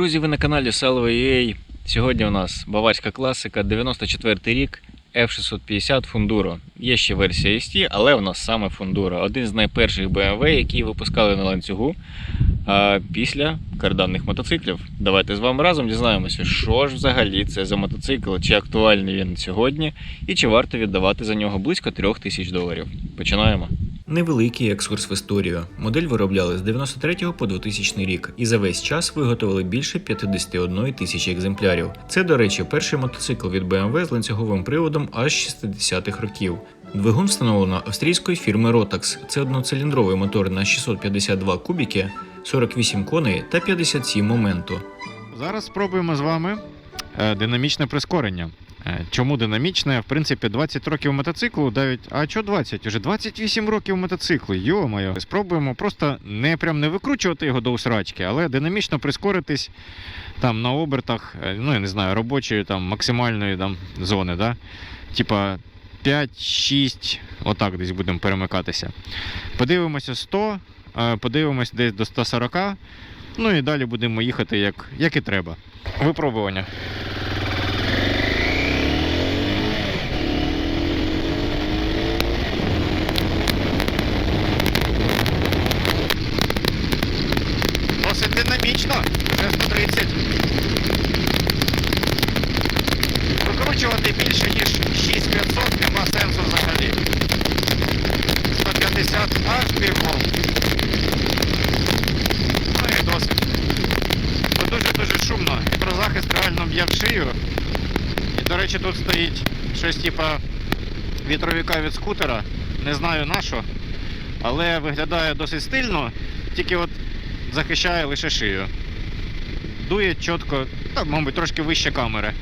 Друзі, ви на каналі Salvo.ua. Сьогодні у нас баварська класика, 94 рік, F650 Funduro. Є ще версія ST, але у нас саме Funduro. Один з найперших BMW, які випускали на ланцюгу а, після карданних мотоциклів. Давайте з вами разом дізнаємося, що ж взагалі це за мотоцикл, чи актуальний він сьогодні, і чи варто віддавати за нього близько 3000 доларів. Починаємо. Невеликий екскурс в історію. Модель виробляли з 93 по 2000 рік і за весь час виготовили більше 51 тисячі екземплярів. Це, до речі, перший мотоцикл від BMW з ланцюговим приводом аж 60-х років. Двигун встановлено австрійської фірми Rotax. Це одноциліндровий мотор на 652 кубіки, 48 коней та 57 моменту. Зараз спробуємо з вами е, динамічне прискорення. Е, Чому динамічне? В принципі, 20 років мотоциклу дають. А що 20? Уже 28 років мотоциклу. Йо-моє. Спробуємо просто не прям не викручувати його до усрачки, але динамічно прискоритись там на обертах, е, ну я не знаю, робочої там максимальної там зони, да? Типа 5-6, отак десь будемо перемикатися. Подивимося 100, е, подивимось десь до 140. Ну і далі будемо їхати як, як і треба. Випробування. Досить динамічно, вже 130. Викручувати більше, ніж 6500 нема сенсу взагалі. 150 аж бігом. Ну і досить. Бо дуже-дуже шумно. Про захист реально б'є в шию. І, до речі, тут стоїть щось типа вітровіка від скутера. Не знаю на що. Але виглядає досить стильно, тільки от захищає лише шию. Дує чітко, та, мабуть, трошки вище камери.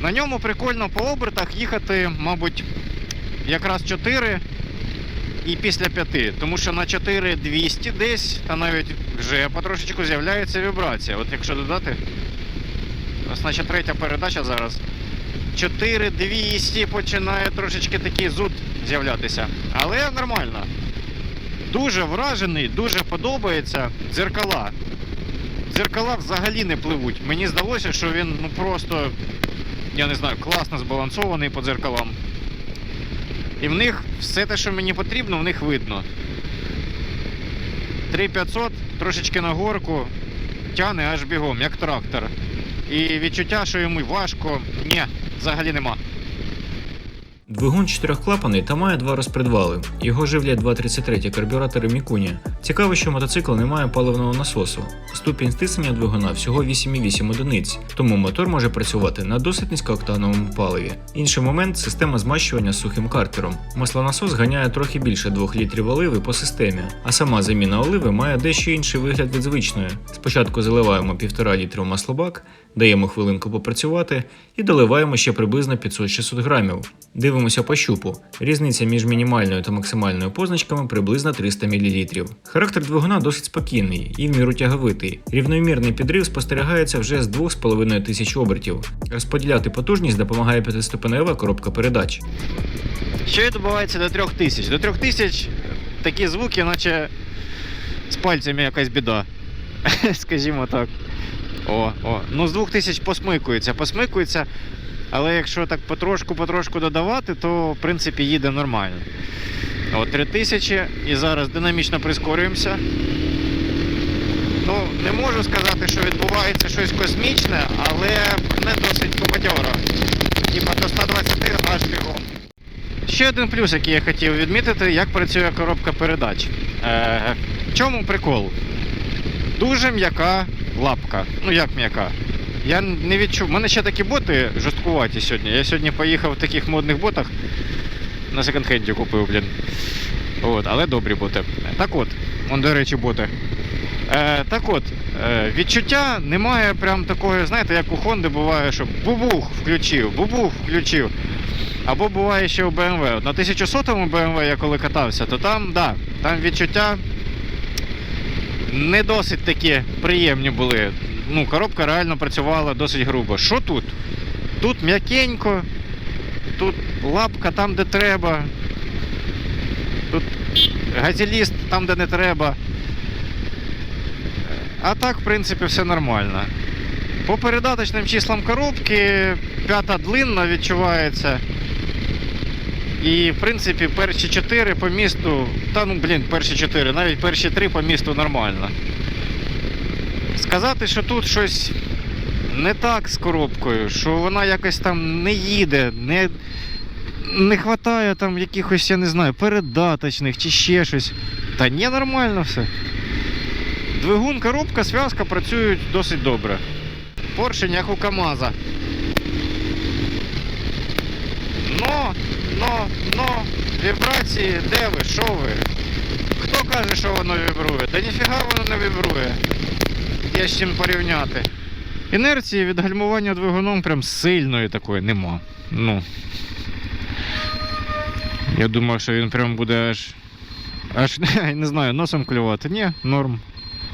На ньому прикольно по обертах їхати, мабуть, якраз 4 і після 5. Тому що на 4 200 десь, та навіть вже потрошечку з'являється вібрація. От якщо додати, ось наче третя передача зараз. 4200 починає трошечки такий зуд з'являтися. Але нормально. Дуже вражений, дуже подобається дзеркала. Дзеркала взагалі не пливуть. Мені здалося, що він ну просто, я не знаю, класно збалансований по дзеркалам. І в них все те, що мені потрібно, в них видно. 3500 трошечки на горку тяне аж бігом, як трактор. І відчуття, що йому важко, ні, взагалі нема. Двигун чотирьохклапаний та має два розпредвали. Його живлять 233 карбюратори Мікуні. Цікаво, що мотоцикл не має паливного насосу. Ступінь стиснення двигуна всього 8,8 одиниць, тому мотор може працювати на досить низькооктановому паливі. Інший момент система змащування з сухим картером. Маслонасос ганяє трохи більше 2 літрів оливи по системі, а сама заміна оливи має дещо інший вигляд від звичної. Спочатку заливаємо 1,5 літри в маслобак, даємо хвилинку попрацювати і доливаємо ще приблизно 500-600 грамів. Дивимося по щупу. Різниця між мінімальною та максимальною позначками приблизно 300 мл. Характер двигуна досить спокійний і в міру тяговитий. Рівномірний підрив спостерігається вже з 2,5 тисяч обертів. Розподіляти потужність допомагає п'ятиступенева коробка передач. Що відбувається до 3000? До 3000 такі звуки, наче з пальцями якась біда. Скажімо так. О, о. Ну, з 2000 посмикується, посмикується. Але якщо так потрошку-потрошку додавати, то в принципі їде нормально. От 3000 і зараз динамічно прискорюємося. Ну, не можу сказати, що відбувається щось космічне, але не досить командьоро. Типа до 120 аж бігом. Ще один плюс, який я хотів відмітити, як працює коробка передач. Е, в чому прикол? Дуже м'яка лапка. Ну як м'яка? Я не відчув. У мене ще такі боти жорсткуваті сьогодні. Я сьогодні поїхав в таких модних ботах. На секонд-хенді купив, блін. От, але добрі боти. Так от, он, до речі, боти. Е, так от, е, відчуття немає прям такого, знаєте, як у Honda буває, що бубух включив, бубух включив. Або буває ще у BMW. На 1100-му BMW я коли катався, то там, да, там відчуття не досить такі приємні були. Ну, коробка реально працювала досить грубо. Що тут? Тут м'якенько, тут лапка там, де треба. Тут газеліст там, де не треба. А так, в принципі, все нормально. По передаточним числам коробки п'ята длинна відчувається. І, в принципі, перші чотири по місту, та ну блін, перші чотири, навіть перші три по місту нормально. Сказати, що тут щось не так з коробкою, що вона якось там не їде, не, не хватає там якихось, я не знаю, передаточних чи ще щось. Та ні, нормально все. Двигун, коробка, зв'язка працюють досить добре. Поршень як у КАМАЗа. Но, но, но, вібрації, де ви, що ви? Хто каже, що воно вібрує? Та ніфіга воно не вібрує. Є з чим порівняти. Інерції від гальмування двигуном прям сильної такої нема. Ну. Я думав, що він прям буде аж. Аж не знаю, носом клювати. Ні, норм.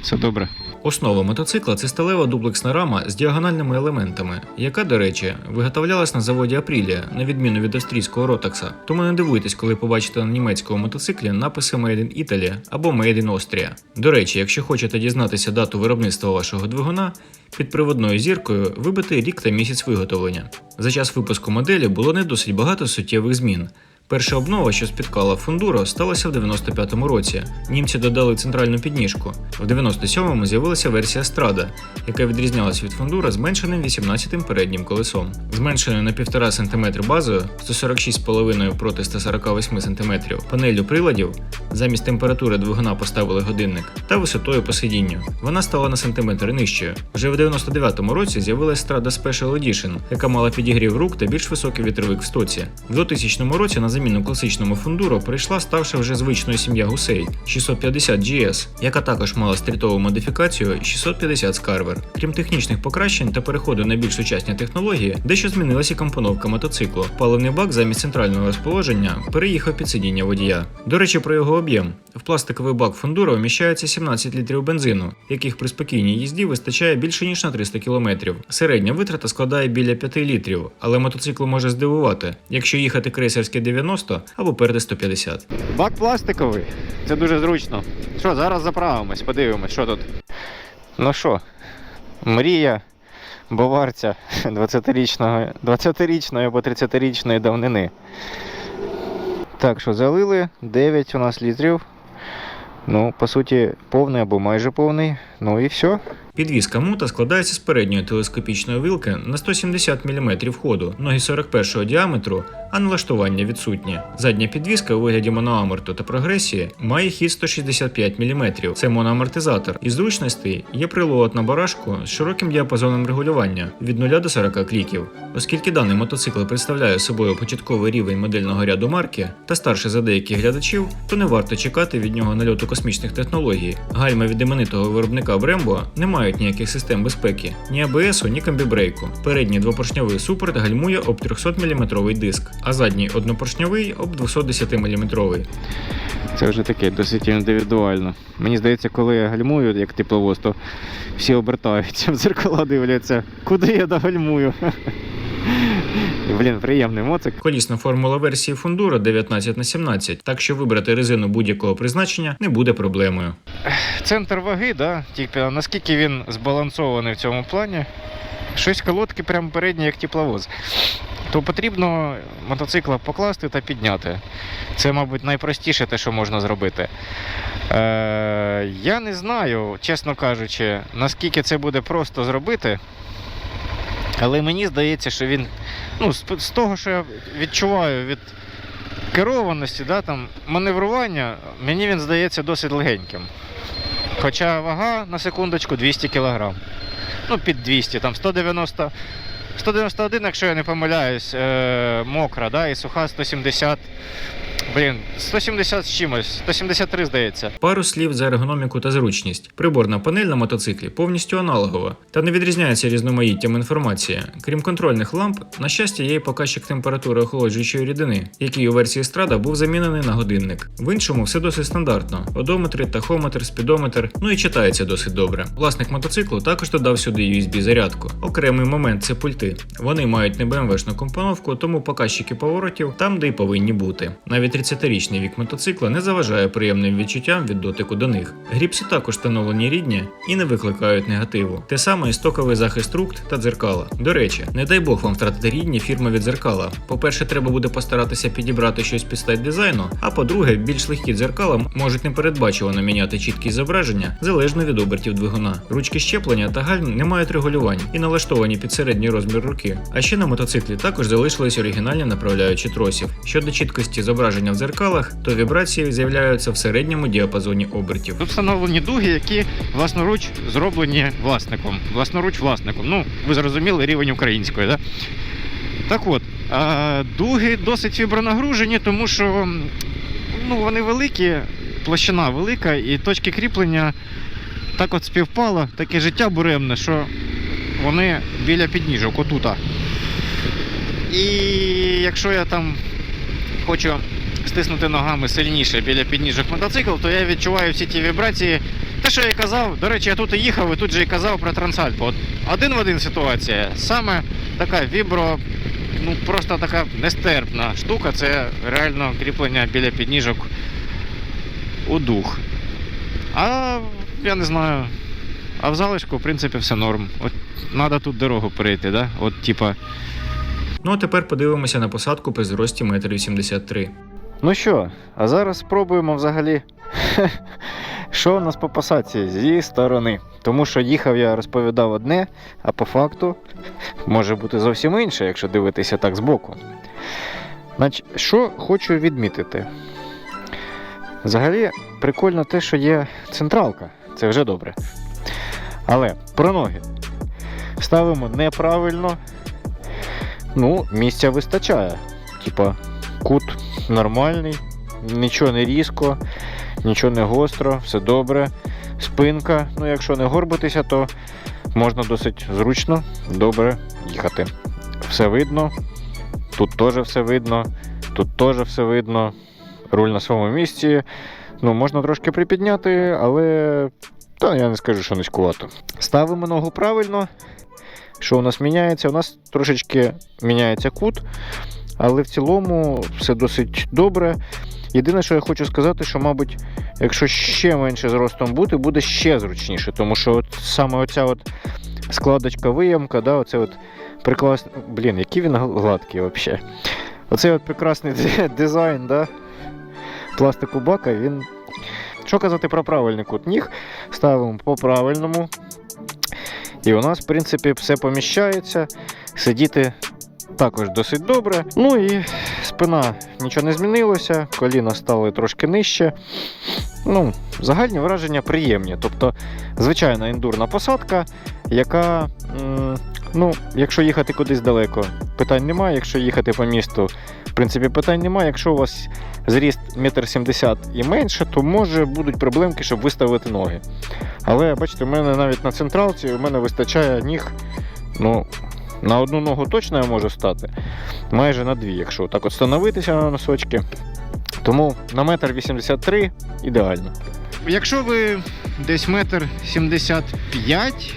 Все добре. Основа мотоцикла це сталева дуплексна рама з діагональними елементами, яка, до речі, виготовлялась на заводі Апрілія, на відміну від австрійського Ротакса. Тому не дивуйтесь, коли побачите на німецькому мотоциклі написи Made in Italy або Made in Austria. До речі, якщо хочете дізнатися дату виробництва вашого двигуна, під приводною зіркою вибити рік та місяць виготовлення. За час випуску моделі було не досить багато суттєвих змін. Перша обнова, що спіткала Фундуро, сталася в 95-му році. Німці додали центральну підніжку. В 97-му з'явилася версія Страда, яка відрізнялася від Фундура зменшеним 18-тим переднім колесом. Зменшеною на 1,5 см базою 146,5 проти 148 см панелью приладів, замість температури двигуна поставили годинник та висотою по сидінню. Вона стала на сантиметр нижчою. Вже в 99-му році з'явилася Strada Special Edition, яка мала підігрів рук та більш високий вітровик в стоці. В 2000 році на заміну класичному фундуро прийшла ставши вже звичною сім'я гусей 650 GS, яка також мала стрітову модифікацію 650 Scarver. Крім технічних покращень та переходу на більш сучасні технології, дещо змінилася компоновка мотоциклу. Паливний бак замість центрального розположення переїхав під сидіння водія. До речі, про його об'єм. В пластиковий бак фундуро вміщається 17 літрів бензину, яких при спокійній їзді вистачає більше ніж на 300 км. Середня витрата складає біля 5 літрів, але мотоцикл може здивувати, якщо їхати крейсерське 90 або перед 150. Бак пластиковий. Це дуже зручно. Що, зараз заправимось, подивимось, що тут. Ну що, мрія баварця 20-річного, 20-річної або 30-річної давнини. Так що залили 9 у нас літрів. Ну, по суті, повний або майже повний. Ну і все. Підвізка мута складається з передньої телескопічної вилки на 170 мм ходу, ноги 41 діаметру, а налаштування відсутнє. Задня підвізка у вигляді моноаморту та прогресії має хід 165 мм. Це моноамортизатор. Із зручностей є прилот на барашку з широким діапазоном регулювання від 0 до 40 кліків. Оскільки даний мотоцикл представляє собою початковий рівень модельного ряду марки та старше за деяких глядачів, то не варто чекати від нього нальоту космічних технологій. Гальма від іменитого виробника Brembo не мають ніяких систем безпеки, ні АБСу, ні комбібрейку. Передній двопоршньовий супорт гальмує об 300 мм диск, а задній однопоршньовий об 210 мм. Це вже таке досить індивідуально. Мені здається, коли я гальмую, як тепловоз, то всі обертаються в дзеркала дивляться, куди я догальмую. Блін, приємний моцик. Колісна формула версії Funduro 19 на 17, так що вибрати резину будь-якого призначення не буде проблемою. Центр ваги, да, тільки наскільки він збалансований в цьому плані. щось колодки прямо передні, як тепловоз, то потрібно мотоцикла покласти та підняти. Це, мабуть, найпростіше те, що можна зробити. Е, я не знаю, чесно кажучи, наскільки це буде просто зробити. Але мені здається, що він, ну, з, з того, що я відчуваю від керованості, да, там, маневрування, мені він здається досить легеньким. Хоча вага на секундочку 200 кг. Ну, під 200, там 190, 191, якщо я не помиляюсь, е, мокра, да, і суха 170. Блін, 170 з чимось, 173, здається. Пару слів за ергономіку та зручність. Приборна панель на мотоциклі повністю аналогова та не відрізняється різноманіттям інформації. Крім контрольних ламп, на щастя, є й показчик температури охолоджуючої рідини, який у версії Strada був замінений на годинник. В іншому все досить стандартно: одометри, тахометр, спідометр, ну і читається досить добре. Власник мотоциклу також додав сюди USB зарядку. Окремий момент це пульти. Вони мають не BMW-шну компоновку, тому показчики поворотів там, де й повинні бути. Навіть 30-річний вік мотоцикла не заважає приємним відчуттям від дотику до них. Гріпси також встановлені рідні і не викликають негативу. Те саме і стоковий захист рук та дзеркала. До речі, не дай Бог вам втратити рідні фірмові дзеркала. По-перше, треба буде постаратися підібрати щось під стать дизайну, а по-друге, більш легкі дзеркала можуть непередбачувано міняти чіткість зображення залежно від обертів двигуна. Ручки щеплення та гальм не мають регулювань і налаштовані під середній розмір руки. А ще на мотоциклі також залишились оригінальні направляючі тросів. Щодо чіткості зображення в дзеркалах, то вібрації з'являються в середньому діапазоні обертів. Тут встановлені дуги, які власноруч зроблені власником. Власноруч власником. Ну, ви зрозуміли рівень української, да? Так от, дуги досить вібронагружені, тому що ну, вони великі, площина велика, і точки кріплення так от співпало, таке життя буремне, що вони біля підніжок, отута. І якщо я там хочу стиснути ногами сильніше біля підніжок мотоцикл, то я відчуваю всі ті вібрації. Те, що я і казав, до речі, я тут і їхав, і тут же і казав про Трансальпу. От один в один ситуація. Саме така вібро, ну просто така нестерпна штука, це реально кріплення біля підніжок у дух. А я не знаю. А в залишку, в принципі, все норм. От треба тут дорогу перейти, да? От типа. Ну а тепер подивимося на посадку при зрості 1,83 м. Ну що, а зараз спробуємо взагалі, що у нас по посадці зі сторони. Тому що їхав я розповідав одне, а по факту може бути зовсім інше, якщо дивитися так збоку. Значить, що хочу відмітити. Взагалі, прикольно те, що є централка. Це вже добре. Але про ноги. Ставимо неправильно. Ну, місця вистачає. Типа, кут нормальний, нічого не різко, нічого не гостро, все добре. Спинка, ну якщо не горбитися, то можна досить зручно, добре їхати. Все видно, тут теж все видно, тут теж все видно. Руль на своєму місці. Ну, можна трошки припідняти, але та я не скажу, що низькувато. Ставимо ногу правильно. Що у нас міняється? У нас трошечки міняється кут, але в цілому все досить добре. Єдине, що я хочу сказати, що, мабуть, якщо ще менше зростом бути, буде ще зручніше, тому що от саме оця от складочка виямка, да, оце от прекрасний. Блін, який він гладкий взагалі. Оцей от прекрасний дизайн, да, пластику бака, він. Що казати про правильний кут ніг? Ставимо по правильному. І у нас, в принципі, все поміщається. Сидіти також досить добре. Ну і спина нічого не змінилося, коліна стали трошки нижче. Ну, загальні враження приємні. Тобто, звичайна ендурна посадка, яка, ну, якщо їхати кудись далеко, питань немає. Якщо їхати по місту, в принципі, питань немає. Якщо у вас зріст 1,70 м і менше, то може будуть проблемки, щоб виставити ноги. Але бачите, в мене навіть на централці у мене вистачає ніг. Ну, на одну ногу точно я можу стати, майже на дві, якщо так от становитися на носочки. Тому на метр 83 ідеально. Якщо ви десь метр 75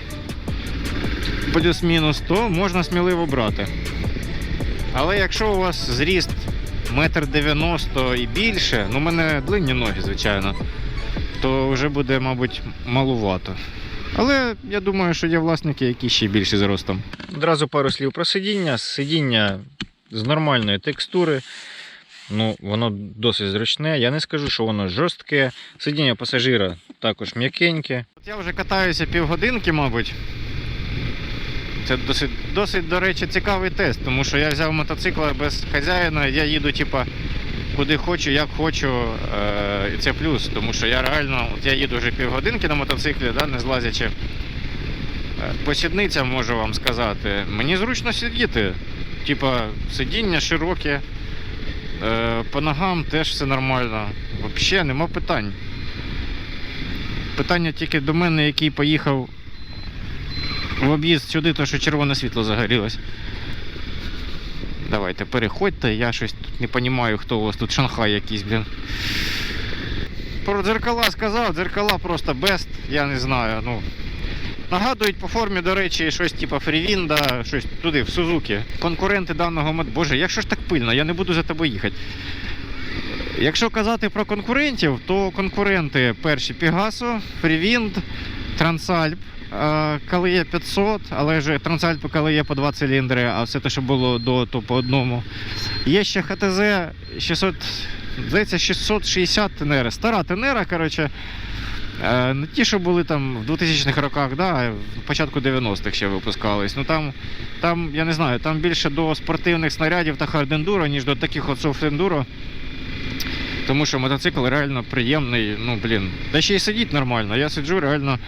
плюс-мінус, то можна сміливо брати. Але якщо у вас зріст метр 90 і більше, ну в мене длинні ноги, звичайно, то вже буде, мабуть, малувато. Але я думаю, що є власники, які ще більші за ростом. Одразу пару слів про сидіння. Сидіння з нормальної текстури. Ну, воно досить зручне. Я не скажу, що воно жорстке. Сидіння пасажира також м'якеньке. Я вже катаюся півгодинки, мабуть. Це досить, досить, до речі, цікавий тест, тому що я взяв мотоцикл без хазяїна, я їду, типа, куди хочу, як хочу. Е, і це плюс, тому що я реально, от я їду вже півгодинки на мотоциклі, да, не злазячи. Е, По сідницям можу вам сказати. Мені зручно сидіти. Типа, сидіння широке, е, по ногам теж все нормально. Взагалі нема питань. Питання тільки до мене, який поїхав в об'їзд сюди, то що червоне світло загорілось. Давайте, переходьте, я щось тут не розумію, хто у вас тут Шанхай якийсь, блін. Про дзеркала сказав, дзеркала просто бест, я не знаю. Ну, нагадують по формі, до речі, щось типу Фрівінда, щось туди, в Сузуки. Конкуренти даного мод. Боже, якщо ж так пильно, я не буду за тобою їхати. Якщо казати про конкурентів, то конкуренти перші Freewind, Transalp, е, коли є 500, але вже Трансальпи, коли є по два циліндри, а все те, що було до, то по одному. Є ще ХТЗ 600, здається, 660 Тенера. Стара Тенера, коротше. Е, Не ті, що були там в 2000-х роках, да, початку 90-х ще випускались. Ну там, там, я не знаю, там більше до спортивних снарядів та хардендуро, ніж до таких от софтендуро. Тому що мотоцикл реально приємний, ну блін. Да ще й сидіть нормально. Я сиджу реально.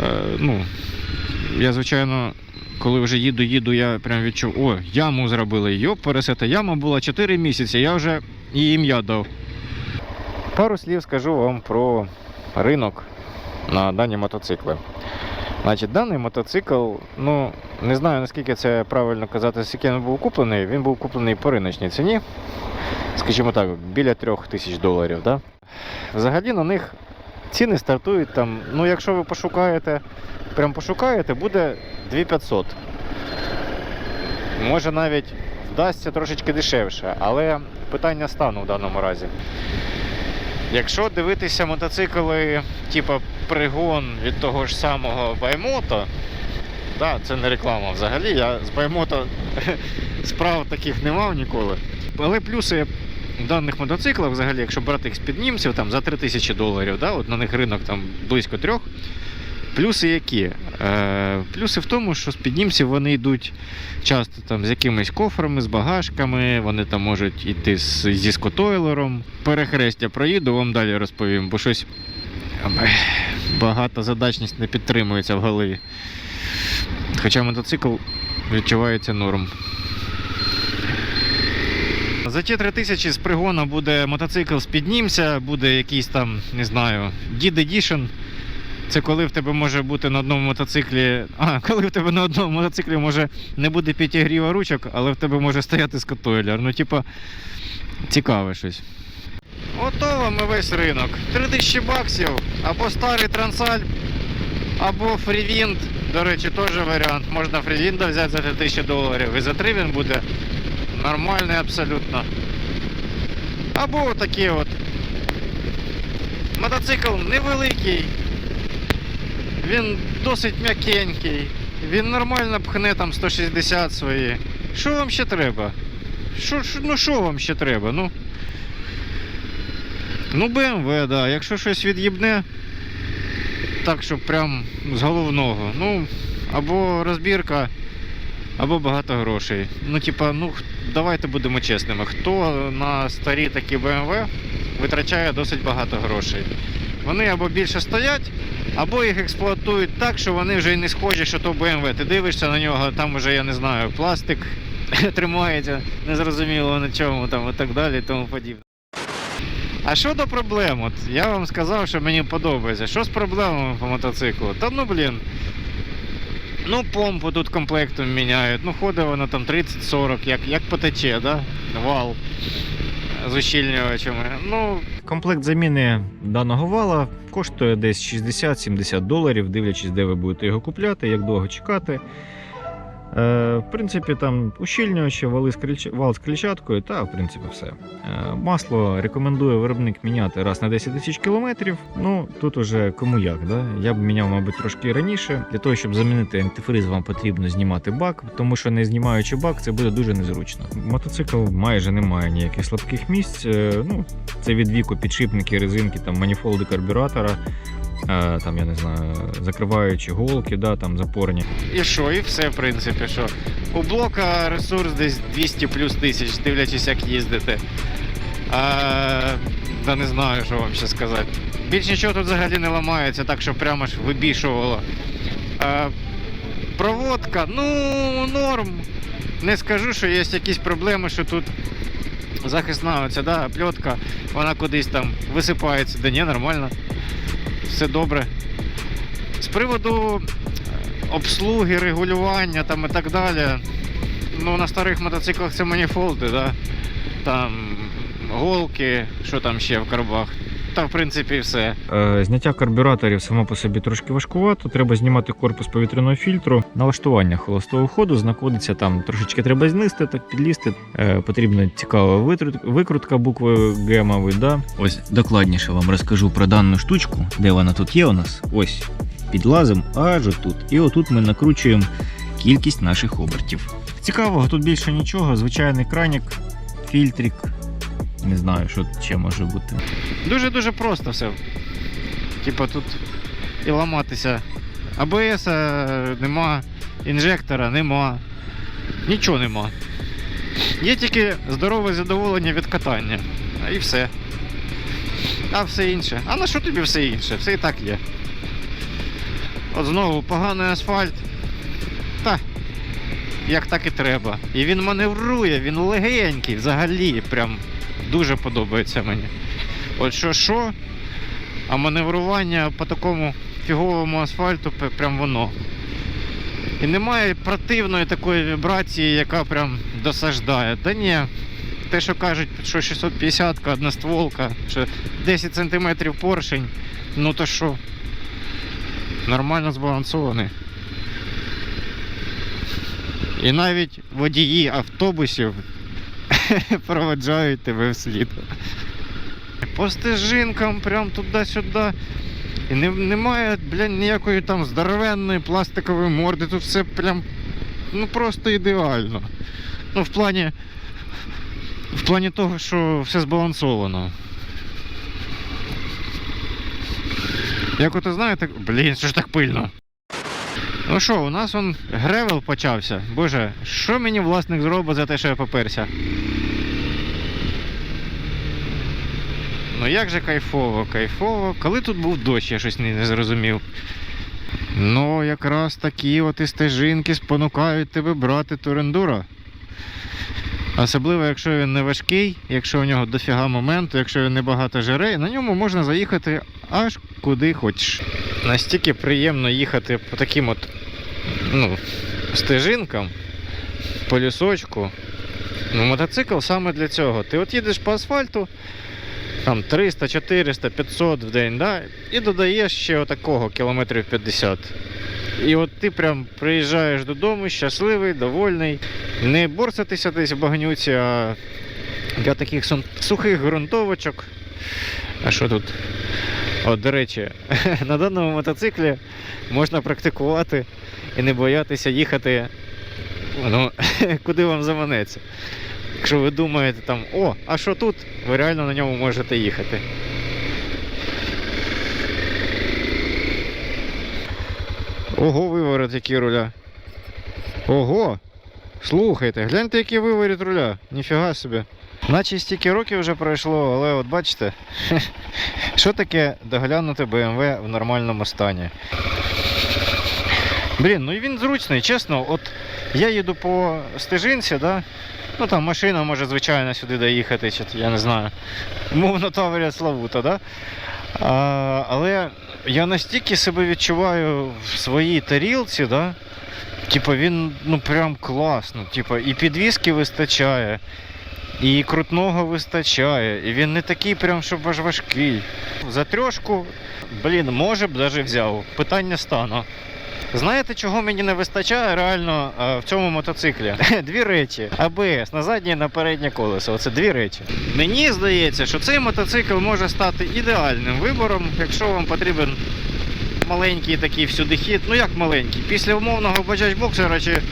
Е, ну, я, звичайно, коли вже їду, їду, я прям відчув, о, яму зробили. Йоп, пересета, яма була 4 місяці, я вже їй ім'я дав. Пару слів скажу вам про ринок на дані мотоцикли. Значить, даний мотоцикл, ну, не знаю наскільки це правильно казати, скільки він був куплений. Він був куплений по риночній ціні. Скажімо так, біля трьох тисяч доларів. Да? Взагалі на них ціни стартують там, ну якщо ви пошукаєте, прям пошукаєте, буде 2500. Може навіть вдасться трошечки дешевше, але питання стану в даному разі. Якщо дивитися мотоцикли, типу пригон від того ж самого Баймото, да, це не реклама взагалі, я з Баймото справ таких не мав ніколи. Але плюси даних мотоциклах, взагалі, якщо брати їх з-під німців там, за 3000 доларів, да, от на них ринок там близько трьох. Плюси які? Е, плюси в тому, що з-під німців вони йдуть часто там з якимись кофрами, з багажками, вони там можуть йти з, зі скотойлером. Перехрестя проїду, вам далі розповім, бо щось ем, багатозадачність не підтримується в голові. Хоча мотоцикл відчувається норм. За ті три тисячі з пригону буде мотоцикл з піднімся, буде якийсь там, не знаю, Did Edition. Це коли в тебе може бути на одному мотоциклі. А, коли в тебе на одному мотоциклі може не буде підігріва ручок, але в тебе може стояти скотойлер. Ну, типа, цікаве щось. Готово ми весь ринок. 3000 баксів, або старий Трансальп, або Фрівінд. До речі, теж варіант. Можна Фрівінда взяти за 3000 доларів. І за 3 він буде нормальний абсолютно. Або такий от. Мотоцикл невеликий, він досить м'якенький, він нормально пхне там 160 свої. Що вам ще треба? Що, ну що вам ще треба? Ну, ну BMW, да. Якщо щось від'їбне, так що прям з головного. Ну, або розбірка, або багато грошей. Ну, типа, ну х- давайте будемо чесними. Хто на старі такі BMW витрачає досить багато грошей? Вони або більше стоять, або їх експлуатують так, що вони вже й не схожі, що то BMW. Ти дивишся на нього, там вже, я не знаю, пластик тримається, незрозуміло на чому там і так далі тому подібне. А що до проблем? От я вам сказав, що мені подобається. Що з проблемами по мотоциклу? Та ну блін. Ну, помпу тут комплектом міняють. Ну, ходить вона там 30-40, як, як потече, да? Вал з ущільнювачами. Ну, Комплект заміни даного вала коштує десь 60-70 доларів, дивлячись, де ви будете його купляти, як довго чекати. Е, в принципі, там ущільнювачі, вал з крильчаткою, та в принципі все. Е, масло рекомендує виробник міняти раз на 10 тисяч кілометрів. Ну тут уже кому як. Да? Я б міняв, мабуть, трошки раніше. Для того, щоб замінити антифриз, вам потрібно знімати бак, тому що не знімаючи бак, це буде дуже незручно. Мотоцикл майже не має ніяких слабких місць. Е, ну, це від віку підшипники, резинки, там маніфолди карбюратора. Е, Там я не знаю, закриваючі голки, да, там запорні. І що, і все, в принципі, що. У блока ресурс десь 200 плюс тисяч, дивлячись, як їздити. А, та не знаю, що вам ще сказати. Більш нічого тут взагалі не ламається, так що прямо ж вибішувало. А, проводка, ну, норм. Не скажу, що є якісь проблеми, що тут захисна оця, да, пльотка, вона кудись там висипається. Да ні, нормально. Все добре. З приводу обслуги, регулювання там і так далі. Ну, на старих мотоциклах це маніфолди, да? там голки, що там ще в карбах. Та, в принципі, все. Е, Зняття карбюраторів само по собі трошки важкувато. Треба знімати корпус повітряного фільтру. Налаштування холостого ходу знаходиться там. Трошечки треба знести, так підлізти. Е, потрібна цікава викрутка буквою Г, да? Ось докладніше вам розкажу про дану штучку, де вона тут є у нас. Ось підлазимо аж отут. І отут ми накручуємо кількість наших обертів. Цікавого, тут більше нічого. Звичайний кранік, фільтрик. Не знаю, що ще може бути. Дуже-дуже просто все. Типа тут і ламатися. АБС нема, інжектора нема, нічого нема. Є тільки здорове задоволення від катання. І все. А все інше. А на що тобі все інше? Все і так є. От знову поганий асфальт. Та. Як так і треба. І він маневрує, він легенький взагалі. Прям дуже подобається мені. От що що, а маневрування по такому фіговому асфальту прям воно. І немає противної такої вібрації, яка прям досаждає. Та ні, те, що кажуть, що 650 одностволка, що 10 см поршень, ну то що, нормально збалансований. І навіть водії автобусів проведжають тебе вслід. По стежинкам, прям туди-сюди. І не, немає, блядь, ніякої там здоровенної пластикової морди. Тут все прям ну просто ідеально. Ну, в плані. В плані того, що все збалансовано. Як ото знаєте, блін, що ж так пильно. Ну що, у нас он гревел почався. Боже, що мені власник зробить за те, що я поперся? Ну як же кайфово, кайфово. Коли тут був дощ, я щось не, зрозумів. Ну, якраз такі от і стежинки спонукають тебе брати турендуро. Особливо, якщо він не важкий, якщо у нього дофіга моменту, якщо він не багато жере, на ньому можна заїхати аж куди хочеш. Настільки приємно їхати по таким от ну, стежинкам, по лісочку. Ну, мотоцикл саме для цього. Ти от їдеш по асфальту, там 300, 400, 500 в день, да? і додаєш ще отакого кілометрів 50. І от ти прям приїжджаєш додому щасливий, довольний, не борсатися десь в багнюці, а для таких сухих ґрунтовочок. А що тут? От, до речі, на даному мотоциклі можна практикувати і не боятися їхати, ну, куди вам заманеться. Якщо ви думаєте там, о, а що тут, ви реально на ньому можете їхати. Ого, виворот який руля. Ого! Слухайте, гляньте, який виворіт руля. Ніфіга собі. Наче стільки років вже пройшло, але от бачите, що таке доглянути BMW в нормальному стані. Блін, ну і він зручний, чесно, от я їду по стежинці, да? Ну там машина може звичайно сюди доїхати, чи я не знаю. Мовно Таврія Славута, да? А, але я настільки себе відчуваю в своїй тарілці, да? Типа він ну прям класно. Типа, і підвіски вистачає, і крутного вистачає, і він не такий прям, щоб аж важкий. За трьошку, блін, може б навіть взяв. Питання стану. Знаєте, чого мені не вистачає реально е, в цьому мотоциклі? Дві речі: АБС на заднє і на переднє колесо. Оце дві речі. Мені здається, що цей мотоцикл може стати ідеальним вибором, якщо вам потрібен маленький такий всюди хід. Ну як маленький? Після умовного Boxer чи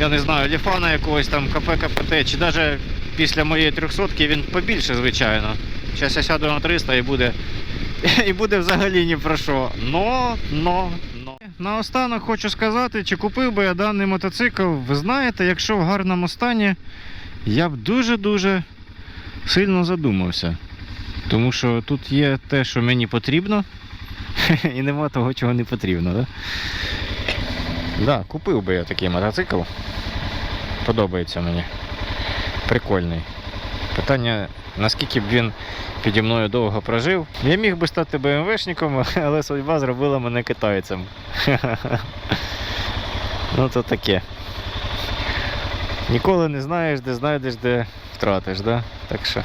я не знаю, ліфана якогось там КП КПТ, чи навіть після моєї 300 він побільше, звичайно. Зараз я сяду на 300 і буде, і буде взагалі ні про що. Но, но. Наостанок хочу сказати, чи купив би я даний мотоцикл. Ви знаєте, якщо в гарному стані, я б дуже-дуже сильно задумався. Тому що тут є те, що мені потрібно, і нема того, чого не потрібно. Да? Да, купив би я такий мотоцикл. Подобається мені. Прикольний. Питання, наскільки б він піді мною довго прожив. Я міг би стати БМВшником, але судьба зробила мене китайцем. Ну то таке. Ніколи не знаєш, де знайдеш, де втратиш, да? Так що